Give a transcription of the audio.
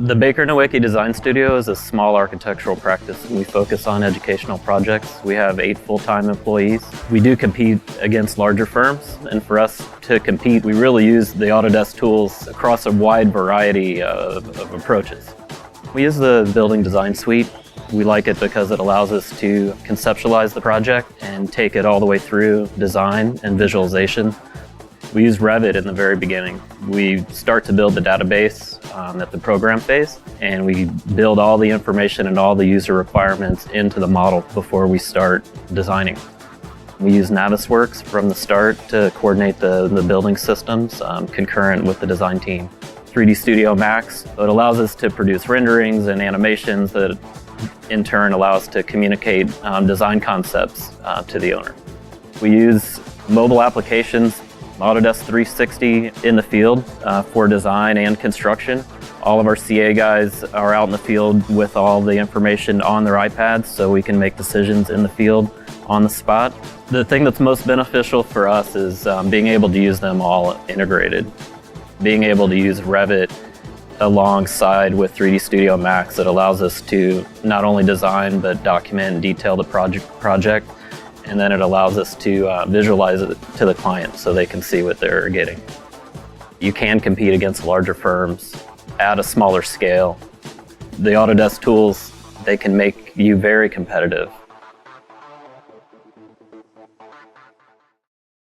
The Baker Nowicki Design Studio is a small architectural practice. We focus on educational projects. We have eight full-time employees. We do compete against larger firms, and for us to compete, we really use the Autodesk tools across a wide variety of, of approaches. We use the Building Design Suite. We like it because it allows us to conceptualize the project and take it all the way through design and visualization. We use Revit in the very beginning. We start to build the database um, at the program phase, and we build all the information and all the user requirements into the model before we start designing. We use Navisworks from the start to coordinate the, the building systems um, concurrent with the design team. 3D Studio Max, it allows us to produce renderings and animations that in turn allow us to communicate um, design concepts uh, to the owner. We use mobile applications Autodesk 360 in the field uh, for design and construction. All of our CA guys are out in the field with all the information on their iPads so we can make decisions in the field on the spot. The thing that's most beneficial for us is um, being able to use them all integrated. Being able to use Revit alongside with 3D Studio Max that allows us to not only design but document and detail the project, project and then it allows us to uh, visualize it to the client so they can see what they're getting. You can compete against larger firms at a smaller scale. The Autodesk tools, they can make you very competitive